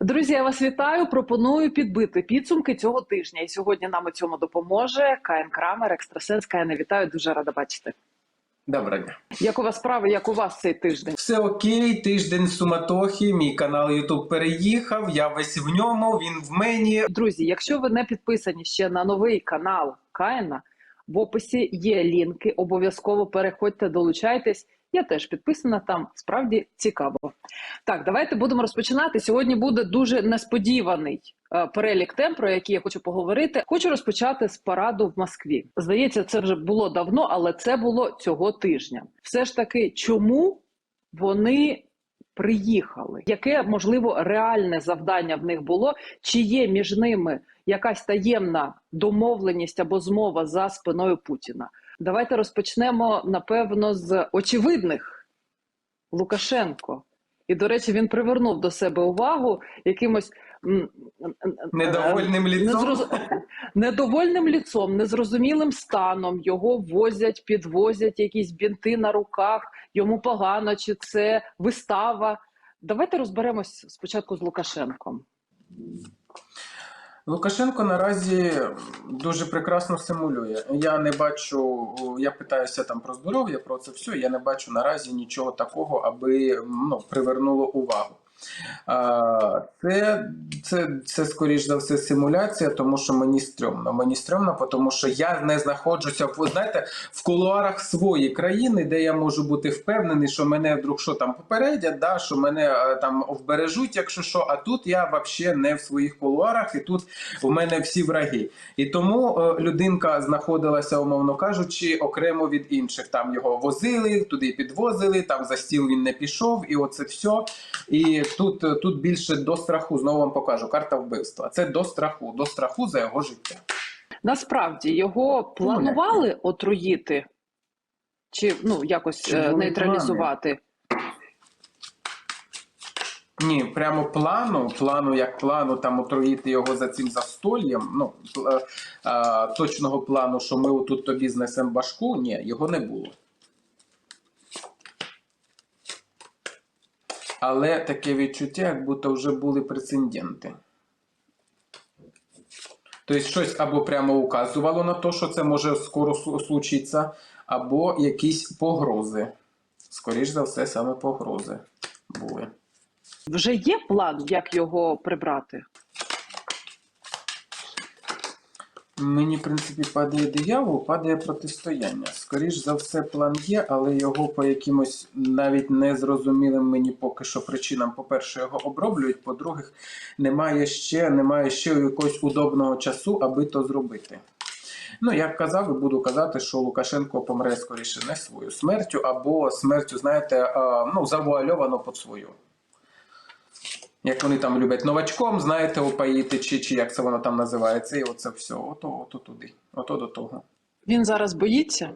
Друзі, я вас вітаю. Пропоную підбити підсумки цього тижня. І сьогодні нам у цьому допоможе Каїн Крамер, екстрасенс. Каїне, вітаю, дуже рада бачити. Доброго дня. Як у вас справи, як у вас цей тиждень? Все окей, тиждень суматохи. Мій канал YouTube переїхав. Я весь в ньому. Він в мені. Друзі, якщо ви не підписані ще на новий канал Каїна, в описі є лінки. Обов'язково переходьте, долучайтесь. Я теж підписана там. Справді цікаво. Так, давайте будемо розпочинати. Сьогодні буде дуже несподіваний е, перелік тем, про які я хочу поговорити. Хочу розпочати з параду в Москві. Здається, це вже було давно, але це було цього тижня. Все ж таки, чому вони приїхали? Яке можливо реальне завдання в них було? Чи є між ними якась таємна домовленість або змова за спиною Путіна? Давайте розпочнемо напевно з очевидних Лукашенко. І, до речі, він привернув до себе увагу якимось м, Недовольним е, ліцом? незроз- недовольним ліцом, незрозумілим станом. Його возять, підвозять якісь бінти на руках. Йому погано, чи це вистава. Давайте розберемось спочатку з Лукашенком. Лукашенко наразі дуже прекрасно симулює. Я не бачу, я питаюся там про здоров'я, про це все. Я не бачу наразі нічого такого, аби ну, привернуло увагу. Це, це, це скоріш за все симуляція, тому що мені стрьомно. Мені стрьомно, тому що я не знаходжуся в знаєте, в кулуарах своєї країни, де я можу бути впевнений, що мене вдруг що там попередять, да, що мене е, там вбережуть, якщо що. А тут я взагалі не в своїх кулуарах, і тут у мене всі враги. І тому е, людинка знаходилася, умовно кажучи, окремо від інших. Там його возили, туди підвозили, там за стіл він не пішов, і оце все. І тут, тут більше до страху, знову вам покажу, карта вбивства. Це до страху, до страху за його життя. Насправді його планували отруїти чи ну якось Чи е, нейтралізувати. Ні, прямо плану, плану як плану там отруїти його за цим застоллям. Ну е, е, точного плану, що ми отут тобі знесемо башку, ні, його не було. Але таке відчуття, як будто вже були прецеденти. Тобто щось або прямо указувало на те, що це може скоро случитися, або якісь погрози. Скоріше за все, саме погрози були. Вже є план, як його прибрати? Мені, в принципі, падає диявол, падає протистояння. Скоріш за все, план є, але його по якимось навіть незрозумілим мені поки що причинам. По-перше, його оброблюють, по-друге, немає ще, немає ще якогось удобного часу, аби то зробити. Ну, як казав, і буду казати, що Лукашенко помре скоріше не свою смертю, або смертю, знаєте, ну, завуальовано під свою. Як вони там люблять новачком, знаєте, опаїти, чи, чи як це воно там називається, і оце все. Ото, ото туди, ото до того. Він зараз боїться.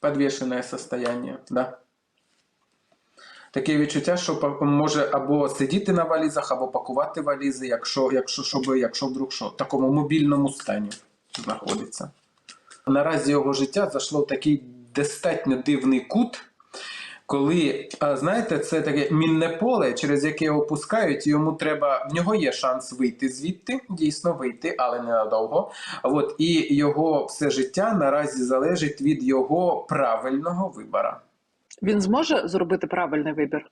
Подвішене состояние, да. Таке відчуття, що може або сидіти на валізах, або пакувати валізи, якщо, якщо, щоб, якщо вдруг що, в такому мобільному стані знаходиться. Наразі його життя зайшло в такий достатньо дивний кут, коли, знаєте, це таке мінне поле, через яке його пускають, і йому треба, в нього є шанс вийти звідти, дійсно вийти, але ненадовго. От, і його все життя наразі залежить від його правильного вибора. Він зможе зробити правильний вибір.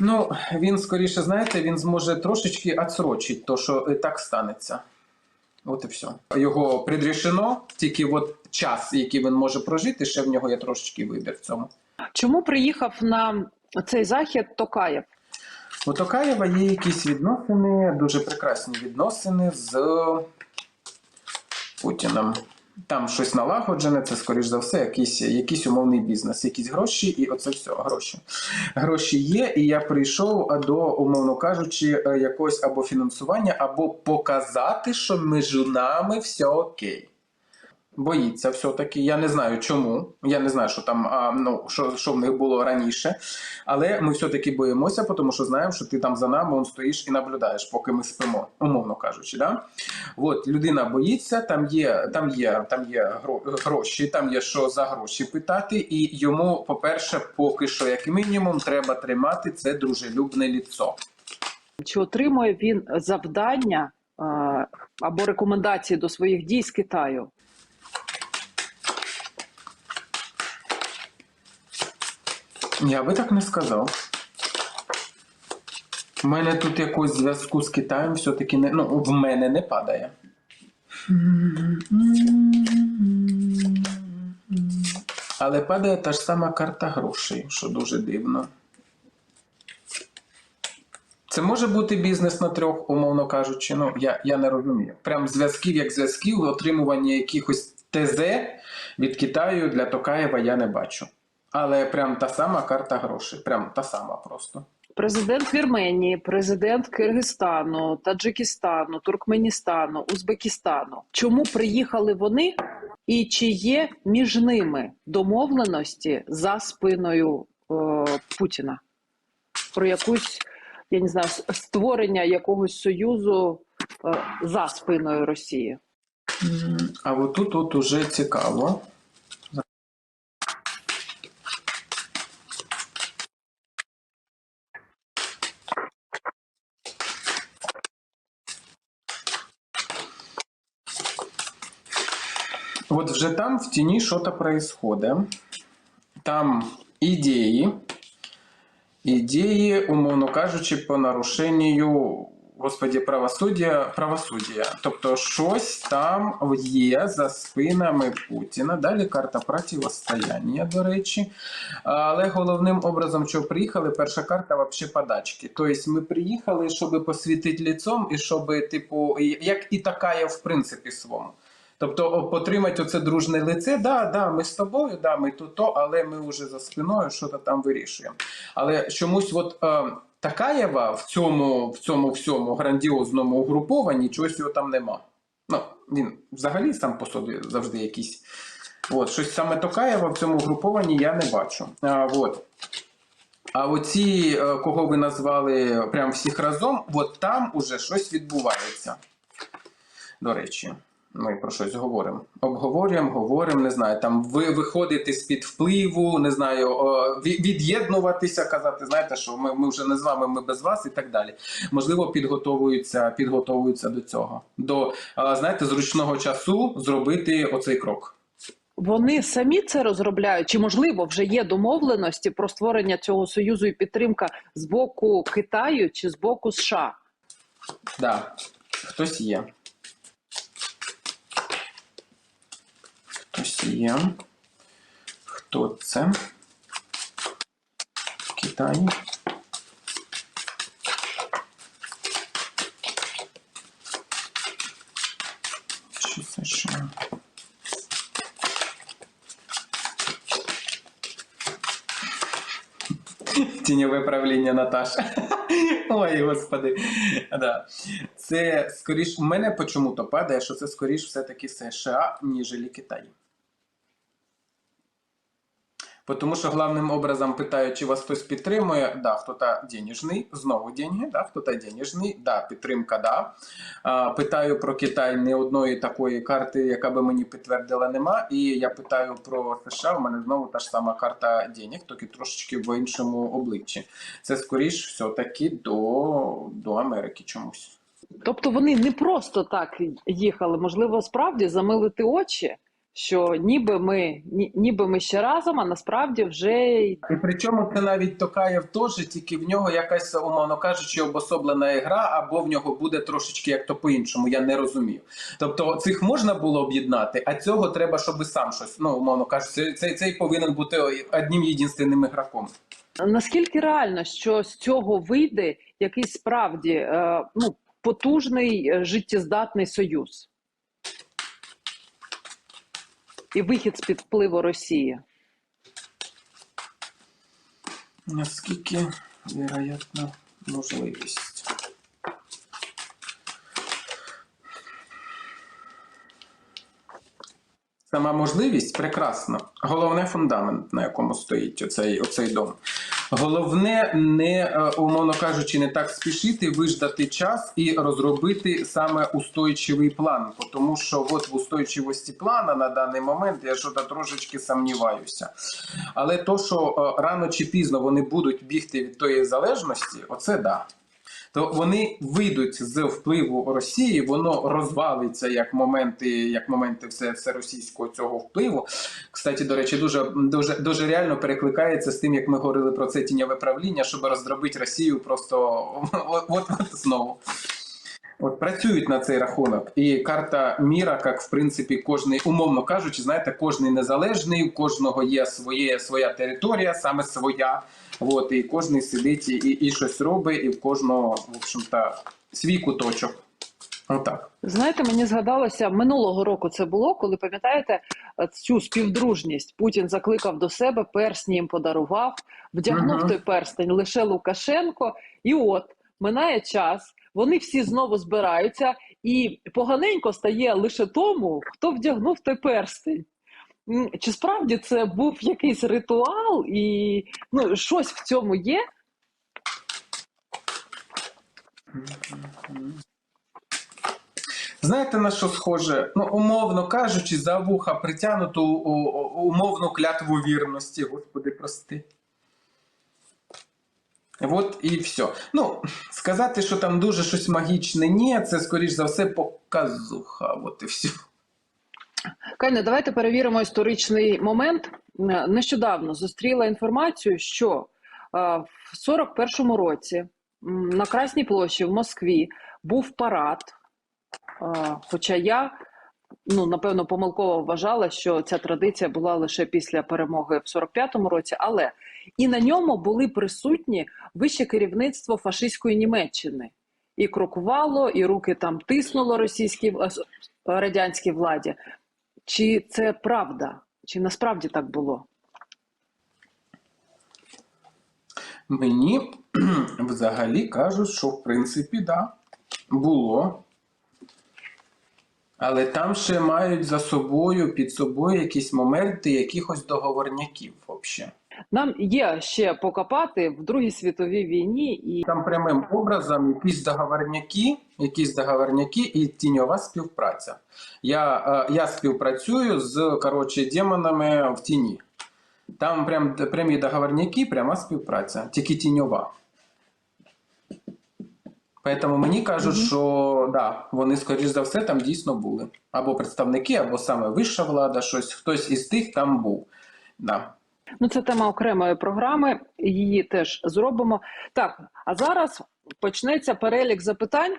Ну, він скоріше, знаєте, він зможе трошечки відсрочити то, що так станеться. От і все. Його предрішено, тільки от час, який він може прожити, ще в нього є трошечки вибір в цьому. Чому приїхав на цей захід Токаєв? У Токаєва є якісь відносини, дуже прекрасні відносини з Путіним. Там щось налагоджене, це, скоріш за все, якийсь, якийсь умовний бізнес, якісь гроші, і оце все, гроші. Гроші є, і я прийшов до, умовно кажучи, е, якогось або фінансування, або показати, що між нами все окей. Боїться все-таки. Я не знаю чому. Я не знаю, що там а, ну, що, що в них було раніше. Але ми все-таки боїмося, тому що знаємо, що ти там за нами он стоїш і наблюдаєш, поки ми спимо, умовно кажучи. Да? От людина боїться, там є, там є, там є гро- гроші, там є що за гроші питати, і йому, по-перше, поки що, як мінімум, треба тримати це дружелюбне ліцо. Чи отримує він завдання або рекомендації до своїх дій з Китаю? Я би так не сказав. У мене тут якогось зв'язку з Китаєм все-таки не. Ну, в мене не падає. Але падає та ж сама карта грошей, що дуже дивно. Це може бути бізнес на трьох, умовно кажучи. Ну, я, я не розумію. Прям зв'язків як зв'язків, отримування якихось ТЗ від Китаю для Токаєва я не бачу. Але прям та сама карта грошей. Прям та сама просто. Президент Вірменії, президент Киргизстану, Таджикистану, Туркменістану, Узбекистану. Чому приїхали вони, і чи є між ними домовленості за спиною е, Путіна про якусь, я не знаю, створення якогось союзу е, за спиною Росії? А от тут от уже цікаво. Вот вже там в тіні що-то происходит. Там ідеї, ідеї, умовно кажучи, по нарушенню Господі, правосуддя, правосуддя. Тобто щось там є за спинами Путіна. Далі карта противостояння, до речі. Але головним образом, що приїхали, перша карта вообще подачки. Тобто ми приїхали, щоб посвітити ліцом, і щоб, типу, як і така в принципі своєму. Тобто потримати оце дружне лице, да, да, ми з тобою, да, ми тут то, але ми вже за спиною щось там вирішуємо. Але чомусь, от е, Такаєва в цьому, в цьому всьому грандіозному угрупованні чогось його там нема. Ну, він взагалі сам по собі завжди якийсь. От, щось саме Токаєва в цьому угрупованні я не бачу. А, от. А оці, е, кого ви назвали прям всіх разом, от там уже щось відбувається. До речі, ми про щось говоримо. Обговорюємо, говоримо, не знаю, там ви виходити з-під впливу, не знаю, від'єднуватися, казати, знаєте, що ми, ми вже не з вами, ми без вас і так далі. Можливо, підготовуються, підготовуються до цього. До, знаєте, зручного часу зробити оцей крок. Вони самі це розробляють, чи можливо вже є домовленості про створення цього союзу і підтримка з боку Китаю чи з боку США? Да, хтось є. Хтось є. Хто це? Китай. Чи США? Тіньове правління Наташа. Ой, господи. Да. Це скоріш, у мене почому-то падає, що це скоріш все-таки США, ніж Китай. Тому що главним образом питають, чи вас хтось підтримує, да, хто-то денежний, знову деньги, да, хто-то денежний, да, підтримка, да. Питаю про Китай не одної такої карти, яка би мені підтвердила, нема. І я питаю про США, у мене знову та ж сама карта денег, тільки трошечки в іншому обличчі. Це скоріш все-таки до, до Америки чомусь. Тобто вони не просто так їхали, можливо, справді замилити очі, що ніби ми ні- ніби ми ще разом, а насправді вже І причому це навіть Токаєв теж, тільки в нього якась, умовно кажучи, обособлена ігра, або в нього буде трошечки як то по-іншому, я не розумію. Тобто цих можна було об'єднати, а цього треба, щоб сам щось, ну, умовно кажучи, цей, цей повинен бути одним єдинственним ігроком. наскільки реально, що з цього вийде якийсь справді е, ну, потужний е, життєздатний союз і вихід з під впливу Росії? Наскільки, вероятно, можливість. Сама можливість прекрасна. Головне фундамент, на якому стоїть оцей, оцей дом. Головне, не, е, умовно кажучи, не так спішити, виждати час і розробити саме устойчивий план. Тому що от в устойчивості плана на даний момент я що-то трошечки сумніваюся. Але то, що е, рано чи пізно вони будуть бігти від тої залежності, оце да. То вони вийдуть з впливу Росії, воно розвалиться як моменти, як моменти все, все російського цього впливу. Кстати, до речі, дуже, дуже, дуже реально перекликається з тим, як ми говорили про це тіньове правління, щоб роздробити Росію просто от, от, знову. От працюють на цей рахунок, і карта міра, як в принципі, кожний, умовно кажучи, знаєте, кожний незалежний, у кожного є своє, своя територія, саме своя. От, і кожний сидить і, і щось робить, і в кожного, в общем-то, свій куточок. Отак. Знаєте, мені згадалося минулого року це було, коли пам'ятаєте е, цю співдружність Путін закликав до себе, персні їм подарував, вдягнув Мгм. той перстень лише Лукашенко, і от минає час. Вони всі знову збираються, і поганенько стає лише тому, хто вдягнув той перстень. Чи справді це був якийсь ритуал, і ну щось в цьому є? Знаєте на що схоже? Ну, умовно кажучи, за вуха притягнуту умовну клятву вірності, господи, прости. От і все. Ну, сказати, що там дуже щось магічне, ні, це скоріш за все показуха. От і все. Кайне, давайте перевіримо історичний момент. Нещодавно зустріла інформацію, що в 41-му році на Красній площі в Москві був парад. Хоча я ну напевно помилково вважала, що ця традиція була лише після перемоги в 45-му році, але і на ньому були присутні вище керівництво фашистської Німеччини. І крокувало, і руки там тиснуло російській радянській владі. Чи це правда? Чи насправді так було? Мені взагалі кажуть, що в принципі, да, було. Але там ще мають за собою, під собою якісь моменти якихось договорняків взагалі. Нам є ще покопати в Другій світовій війні, і Там прямим образом якісь договорняки, якісь договорняки і тіньова співпраця. Я, е, я співпрацюю з коротше, демонами в тіні. Там прям прямі договорняки, пряма співпраця, тільки тіньова. Поэтому мені кажуть, Мгм. що да, вони, скоріш за все, там дійсно були. Або представники, або саме вища влада, щось, хтось із тих там був. Да. Ну це тема окремої програми. Її теж зробимо. Так, а зараз почнеться перелік запитань.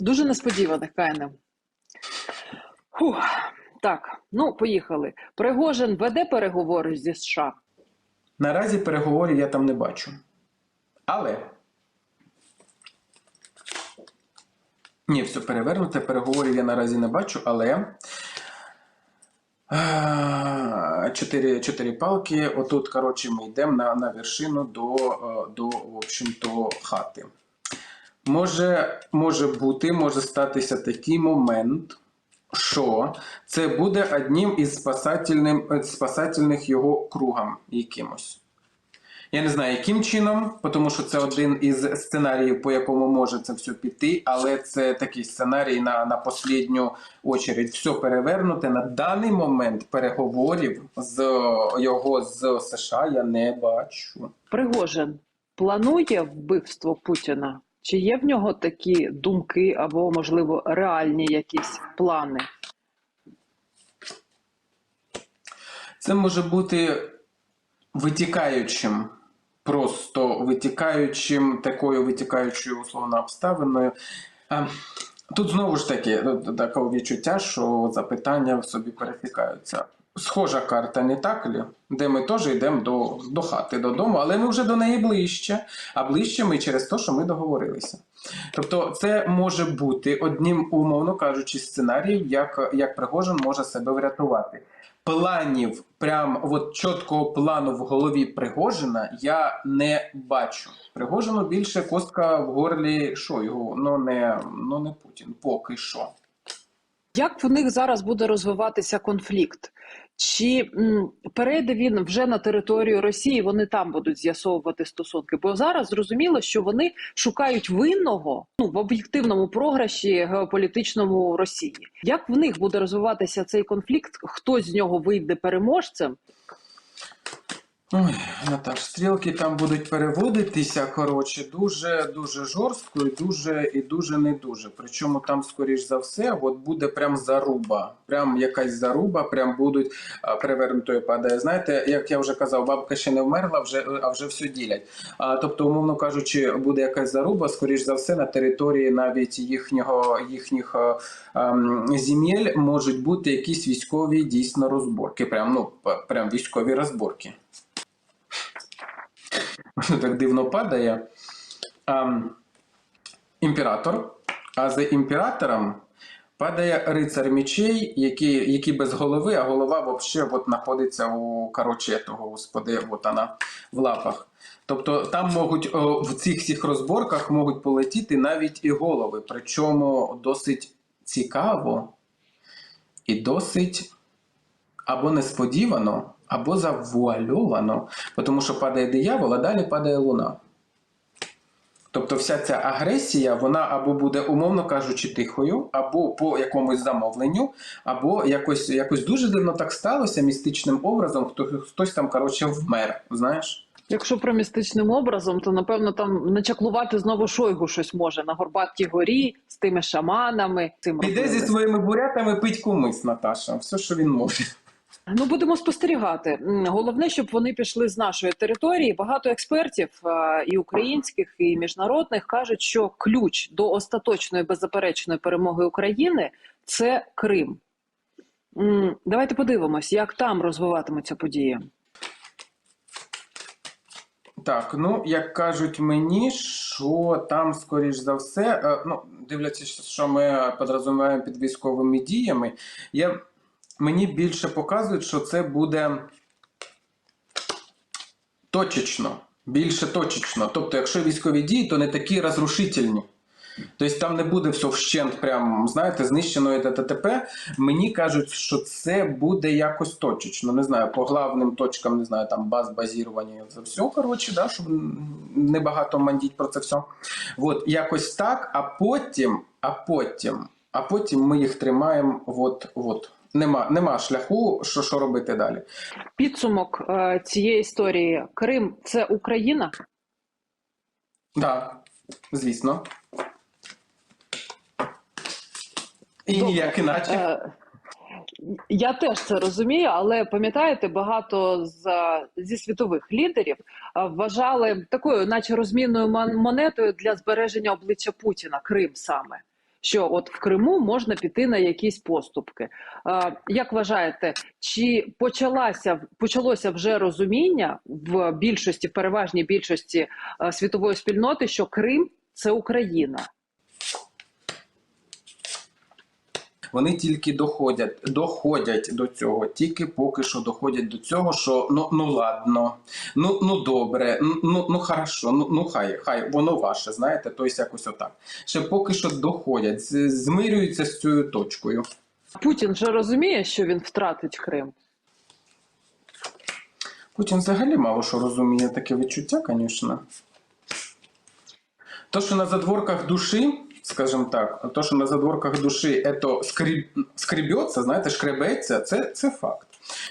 Дуже несподіваних Кайне. Фух. Так, ну поїхали. Пригожин веде переговори зі США. Наразі переговорів я там не бачу. Але. Ні, все перевернуте. Переговорів я наразі не бачу, але. А, Чотири, чотири палки. Отут, коротше, ми йдемо на, на вершину до, е, до в общем-то, хати. Може, може бути, може статися такий момент, що це буде одним із е, спасательних його кругом якимось. Я не знаю, яким чином, тому що це один із сценаріїв, по якому може це все піти, але це такий сценарій на, на послідню очередь. Все перевернуте. На даний момент переговорів з його з США я не бачу. Пригожин планує вбивство Путіна? Чи є в нього такі думки або, можливо, реальні якісь плани? Це може бути витікаючим, просто витікаючим, такою витікаючою условно обставиною. Тут знову ж таки е, таке відчуття, що запитання в собі пересікаються. Схожа карта, не так лі? Де ми теж йдемо до, до хати, додому, але ми вже до неї ближче, а ближче ми через те, що ми договорилися. Тобто, це може бути одним, умовно кажучи, сценаріїв, як, як Пригожин може себе врятувати. Планів, прям от чіткого плану в голові Пригожина я не бачу. Пригожину більше костка в горлі Шойгу, ну не, ну не Путін, поки що. Як в них зараз буде розвиватися конфлікт? Чи перейде він вже на територію Росії? Вони там будуть з'ясовувати стосунки? Бо зараз зрозуміло, що вони шукають винного ну в об'єктивному програші геополітичному Росії. Як в них буде розвиватися цей конфлікт? Хто з нього вийде переможцем? Ой, Наташ, стрілки там будуть переводитися, коротше, дуже дуже жорстко і дуже і дуже не дуже. Причому там, скоріш за все, от буде прям заруба. Прям якась заруба, прям будуть перевернутою падає. Знаєте, як я вже казав, бабка ще не вмерла, вже а вже все ділять. А, тобто, умовно кажучи, буде якась заруба, скоріш за все, на території навіть їхнього їхніх а, ам, земель можуть бути якісь військові дійсно розборки. Прям ну прям військові розборки. Воно так дивно падає. А, імператор. А за імператором падає рицар мечей, який, який без голови, а голова взагалі от знаходиться у короче, того, господи, от вона в лапах. Тобто там можуть о, в цих всіх розборках можуть полетіти навіть і голови. Причому досить цікаво і досить або несподівано, або завуальовано, тому що падає диявол, а далі падає луна. Тобто вся ця агресія, вона або буде, умовно кажучи, тихою, або по якомусь замовленню, або якось, якось дуже дивно так сталося містичним образом, хто, хтось там, коротше, вмер, знаєш? Якщо про містичним образом, то напевно там начаклувати знову Шойгу щось може на Горбатій горі з тими шаманами. Цим Піде зі своїми бурятами пить кумис, Наташа. Все, що він може. Ну будемо спостерігати. Головне, щоб вони пішли з нашої території. Багато експертів і українських, і міжнародних кажуть, що ключ до остаточної беззаперечної перемоги України це Крим. Давайте подивимось, як там розвиватимуться події. Так, ну як кажуть мені, що там, скоріш за все, е, ну, дивлячись, що ми підрозуміємо під військовими діями, я, мені більше показують, що це буде точечно, більше точечно. Тобто, якщо військові дії, то не такі розрушительні. Тобто там не буде все вщент, прям, знаєте, знищено і т.т.т.п. Мені кажуть, що це буде якось точечно. Не знаю, по главним точкам, не знаю, там баз базірування це все, коротше, да, щоб небагато мандіть про це все. От, якось так, а потім, а потім, а потім ми їх тримаємо. От, от. Нема, нема шляху, що, що робити далі. Підсумок е, цієї історії: Крим це Україна. Так, да, звісно. І Добре. ніяк іначе. Е, Я теж це розумію, але пам'ятаєте, багато з, зі світових лідерів е, вважали такою, наче розмінною монетою для збереження обличчя Путіна, Крим саме. Що от в Криму можна піти на якісь поступки. Е, Як вважаєте, чи почалася почалося вже розуміння в більшості, переважній більшості світової спільноти, що Крим це Україна? Вони тільки доходять, доходять до цього, тільки поки що доходять до цього, що ну ну ладно, ну ну добре, ну ну, ну хорошо, ну ну хай, хай воно ваше, знаєте, тобто якось отак. Ще поки що доходять, змирюються з цією точкою. Путін же розуміє, що він втратить Крим. Путін взагалі мало що розуміє таке відчуття, звісно. То, що на задворках душі, скажімо так, то, що на задворках душі ето скріб, скрібеться, знаєте, шкребеться, це, це факт.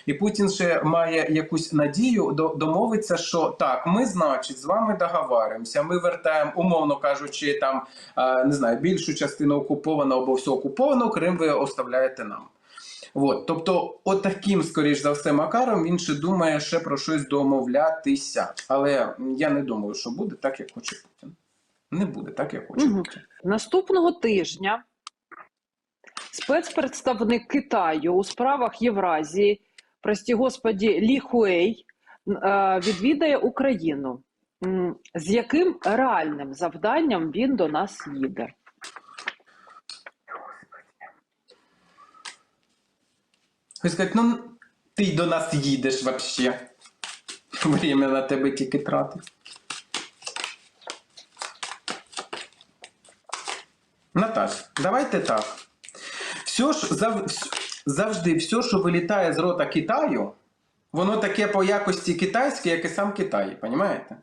І Путін ще має якусь надію до- домовитися, що так, ми, значить, з вами договаримося, ми вертаємо, умовно кажучи, там не знаю, більшу частину окупованого або все окупованого, Крим ви оставляєте нам. От, тобто, отаким, скоріш за все, макаром він ще думає ще про щось домовлятися. Але я не думаю, що буде так, як хоче Путін. Не буде так, як Мгм. Путін. Наступного тижня спецпредставник Китаю у справах Євразії, прості господі, Лі Хуей, е, відвідає Україну. З яким реальним завданням він до нас їде? Ви сказати, ну ти до нас їдеш взагалі. Время на тебе тільки тратить. Наташ, давайте так. все ж зав, завжди все, що вилітає з рота Китаю, воно таке по якості китайське, як і сам Китай, розумієте?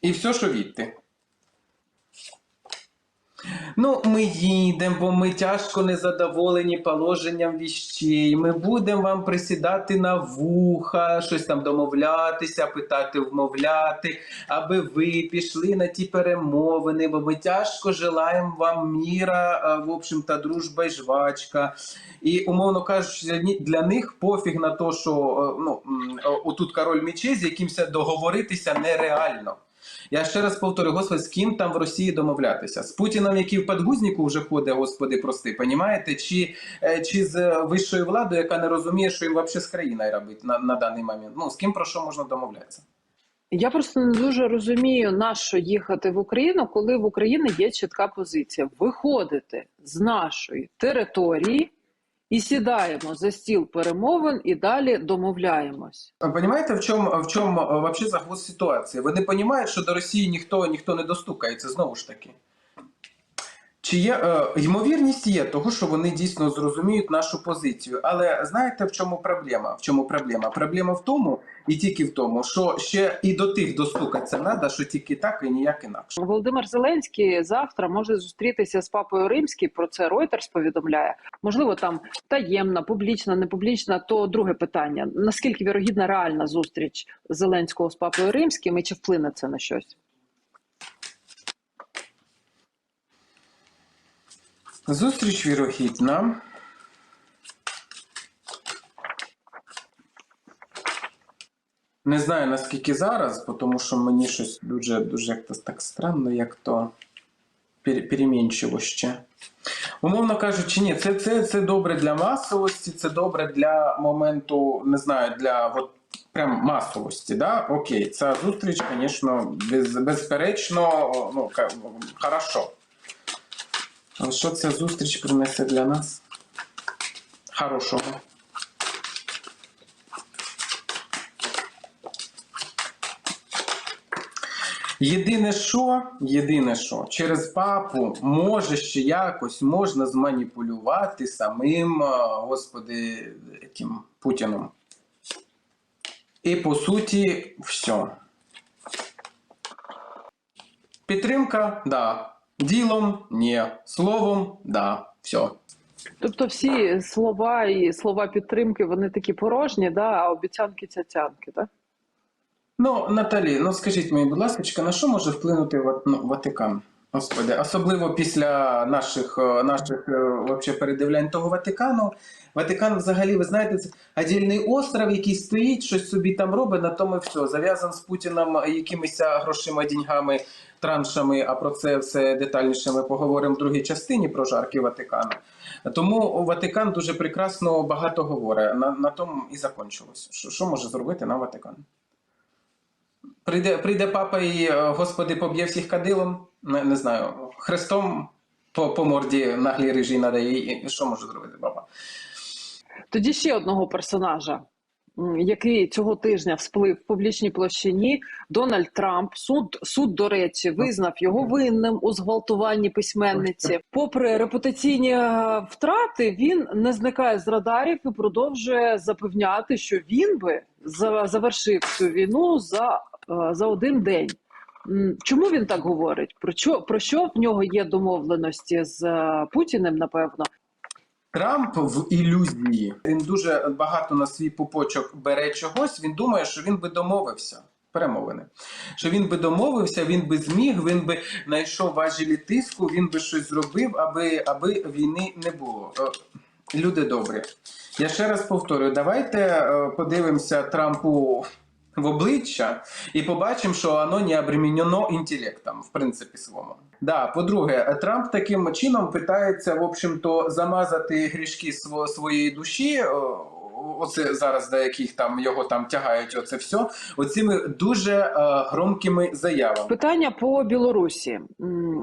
І все, що відти. Ну, ми їдемо, бо ми тяжко незадоволені положенням віщей. Ми будемо вам присідати на вуха, щось там домовлятися, питати, вмовляти, аби ви пішли на ті перемовини, бо ми тяжко желаємо вам міра, в общем-то, дружба і жвачка. І, умовно кажучи, для них пофіг на те, що е, ну, отут король мечей, з якимось договоритися нереально. Я ще раз повторю, господи, з ким там в Росії домовлятися? З Путіном, який в подгузнику вже ходить, господи, прости, понімаєте? Чи, е, чи з вищою владою, яка не розуміє, що їм взагалі з країною робити на, на даний момент? Ну, з ким про що можна домовлятися? Я просто не дуже розумію, на що їхати в Україну, коли в Україні є чітка позиція: виходити з нашої території і сідаємо за стіл перемовин і далі домовляємось. Понимаете, в чому в чому е, вообще загвоздь ситуації? Вони розуміють, що до Росії ніхто ніхто не достукається знову ж таки. Чи є е, ймовірність є того, що вони дійсно зрозуміють нашу позицію. Але знаєте, в чому проблема? В чому проблема? Проблема в тому, і тільки в тому, що ще і до тих достукатися треба, що тільки так і ніяк інакше. Володимир Зеленський завтра може зустрітися з папою Римським. Про це Reuters повідомляє. Можливо, там таємна, публічна, не публічна. То друге питання: наскільки вірогідна реальна зустріч Зеленського з папою Римським і чи вплине це на щось? Зустріч вірогідна. Не знаю наскільки зараз, тому що мені щось дуже дуже як то так странно, як то пере- перемінчиво ще. Умовно кажучи, ні, це, це, це добре для масовості, це добре для моменту, не знаю, для от, прям масовості. Да? Окей, ця зустріч, звісно, без, безперечно, ну, хорошо. Що ця зустріч принесе для нас? Хорошого. Єдине що, єдине що, через папу може ще якось можна зманіпулювати самим, е, господи, яким Путіном. І по суті, все. Підтримка, да. Ділом ні. Словом, да. Все. Тобто, всі слова і слова підтримки вони такі порожні, да, а обіцянки цяцянки, так? Ну, Наталі, ну скажіть мені, будь ласка, на що може вплинути ну, Ватикан? Господи, особливо після наших, е, наших е, вообще передивлянь того Ватикану. Ватикан, взагалі, ви знаєте, це отдільний остров, який стоїть, щось собі там робить, на тому все. Зав'язан з Путіном якимись грошима, деньгами, траншами, а про це все детальніше ми поговоримо в другій частині про жарки Ватикану. Тому Ватикан дуже прекрасно багато говорить. На, на тому і закончилось. Що, може зробити нам Ватикан? Прийде, прийде папа і, е, господи, поб'є всіх кадилом, не, не знаю, хрестом по, по морді наглій рижій надає. І, і що може зробити папа? Тоді ще одного персонажа, який цього тижня всплив в публічній площині, Дональд Трамп. Суд суд, до речі, визнав його винним у зґвалтуванні письменниці. Попри репутаційні е, втрати, він не зникає з радарів і продовжує запевняти, що він би завершив цю війну за, за один день. Чому він так говорить? Про що про що в нього є домовленості з е, Путіним? Напевно, Трамп в ілюзії. Він дуже багато на свій пупочок бере чогось. Він думає, що він би домовився. Перемовини. Що він би домовився, він би зміг, він би знайшов важелі тиску, він би щось зробив, аби, аби війни не було. Е, Люди добрі. Я ще раз повторюю, давайте е, подивимося Трампу в обличчя і побачимо, що воно не обременено інтелектом, в принципі, своєму. Да, по-друге, Трамп таким чином питається, в общем-то, замазати грішки сво- своєї душі. Оце зараз до яких там його там тягають, оце все, оцими дуже е, громкими заявами. Питання по Білорусі.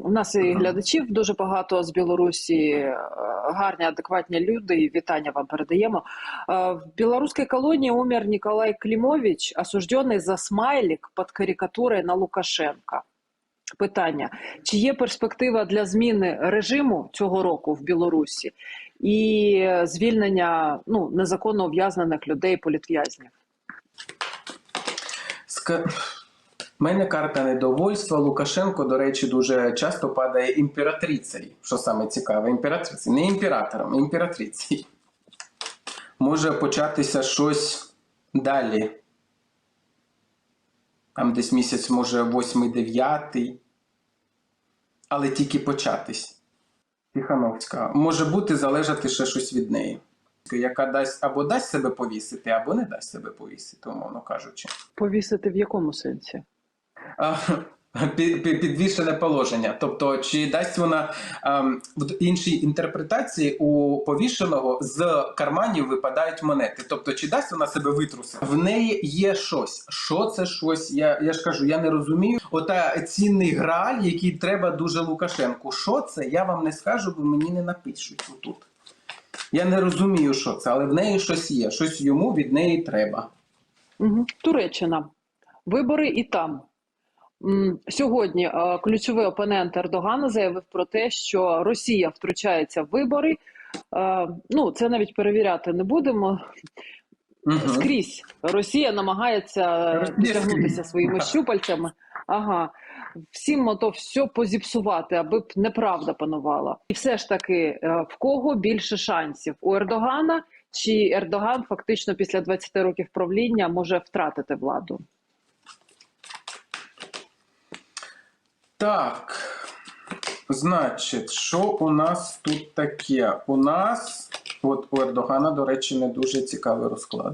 У нас і глядачів дуже багато з Білорусі, е, гарні, адекватні люди. І вітання вам передаємо. Е, В белорусской колонии умер Николай Климович, осужденный за смайлик под карикатурой на Лукашенко. питання: чи є перспектива для зміни режиму цього року в Білорусі і звільнення ну незаконно ув'язнених людей, політв'язнів? Ска... У мене карта недовольства. Лукашенко, до речі, дуже часто падає імператрицею. Що саме цікаве, імператрицею. Не імператором, імператрицею. Може початися щось далі. Там десь місяць, може, 8-9. Але тільки початись. Тихановська. Може бути залежати ще щось від неї. Яка дасть або дасть себе повісити, або не дасть себе повісити, умовно кажучи. Повісити в якому сенсі? А, підвішене положення. Тобто, чи дасть вона ем, в іншій інтерпретації у повішеного з карманів випадають монети. Тобто, чи дасть вона себе витрусити? В неї є щось. Що це щось? Я, я ж кажу, я не розумію. Ота цінний грааль, який треба дуже Лукашенку. Що це? Я вам не скажу, бо мені не напишуть отут. Я не розумію, що це, але в неї щось є. Щось йому від неї треба. Туреччина. Вибори і там. Сьогодні е, ключовий опонент Ердогана заявив про те, що Росія втручається в вибори. Е, Ну, це навіть перевіряти не будемо. Мгм. Скрізь Росія намагається дотягнутися своїми щупальцями. Ага, всім ото все позіпсувати, аби б неправда панувала. І все ж таки, е, в кого більше шансів? У Ердогана чи Ердоган фактично після 20 років правління може втратити владу? Так, значить, що у нас тут таке? У нас, от у Ердогана, до речі, не дуже цікавий розклад.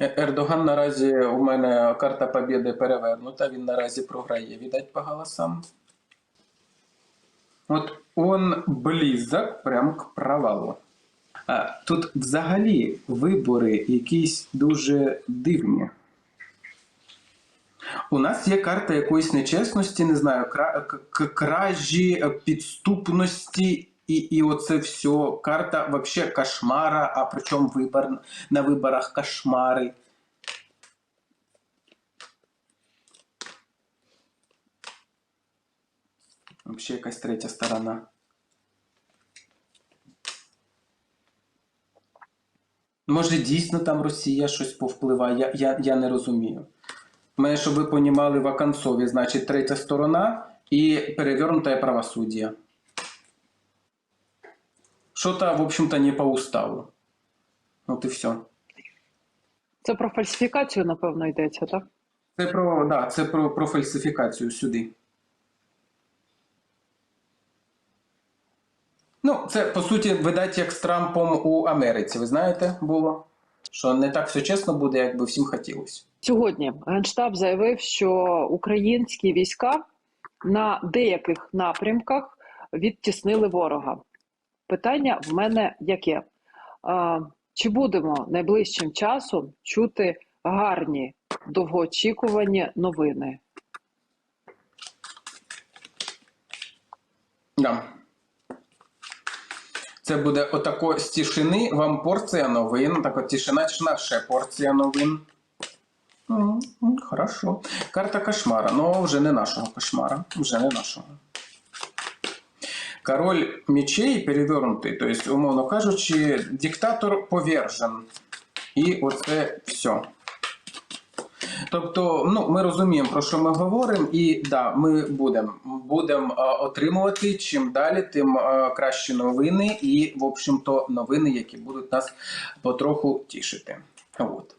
Е- Ердоган наразі у мене карта Побєди перевернута, він наразі програє, віддать по голосам. От он близок прям к провалу. А, тут взагалі вибори якісь дуже дивні. У нас є карта якоїсь нечесності, не знаю, кражі, е, підступності, і, і оце все. Карта вообще кошмара, а причому вибор, на виборах кошмари. Вообще якась третя сторона. Може, дійсно там Росія щось повпливає, я, я, я не розумію. Мене, щоб ви понімали, вакансові, значить, третя сторона і перевернутое правосудие. Что-то, в общем-то, не по уставу. От і все. Це про фальсифікацію, напевно, йдеться, так? Це про, да, це про, про фальсифікацію сюди. Ну, це, по суті, видать, як з Трампом у Америці. Ви знаєте, було? Що не так все чесно буде, як би всім хотілося. Сьогодні Генштаб заявив, що українські війська на деяких напрямках відтіснили ворога. Питання в мене яке? Чи будемо найближчим часом чути гарні довгоочікувані новини? Да. Це буде отако з тишини, вам порція новин. Так от тишина, тишина, ще порція новин. Хорошо. Карта кошмара. Ну, вже не нашого кошмара. Вже не нашого. Король мечей перевернутий, тобто, умовно кажучи, диктатор повержен. І оце все. Тобто, ну ми розуміємо, про що ми говоримо, і да, ми будемо будем, е, отримувати чим далі, тим е, кращі новини, і, в общем-то, новини, які будуть нас потроху тішити. От.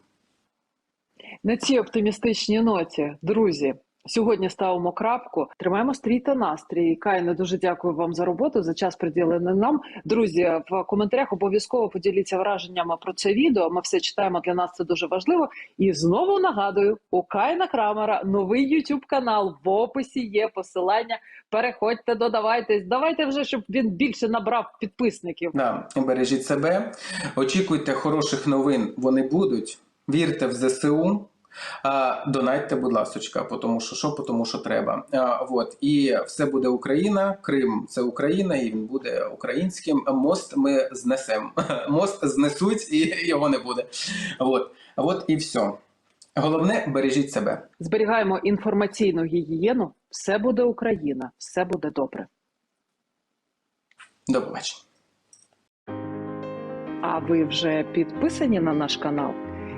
На цій оптимістичній ноті, друзі, сьогодні ставимо крапку. Тримаємо стрій та настрій. Кайне, дуже дякую вам за роботу, за час приділений нам. Друзі, в коментарях обов'язково поділіться враженнями про це відео. Ми все читаємо. Для нас це дуже важливо. І знову нагадую: у Кайна Крамера новий YouTube канал. В описі є посилання. Переходьте, додавайтесь. Давайте вже, щоб він більше набрав підписників. Да, бережіть себе, очікуйте хороших новин, вони будуть. Вірте в ЗСУ. А, донатьте, будь ласочка, тому що що, тому що треба. А, вот. І все буде Україна, Крим це Україна, і він буде українським. Мост ми знесемо. Мост знесуть і його не буде. Вот. Вот і все. Головне, бережіть себе. Зберігаємо інформаційну гігієну. Все буде Україна, все буде добре. До побачення. А ви вже підписані на наш канал?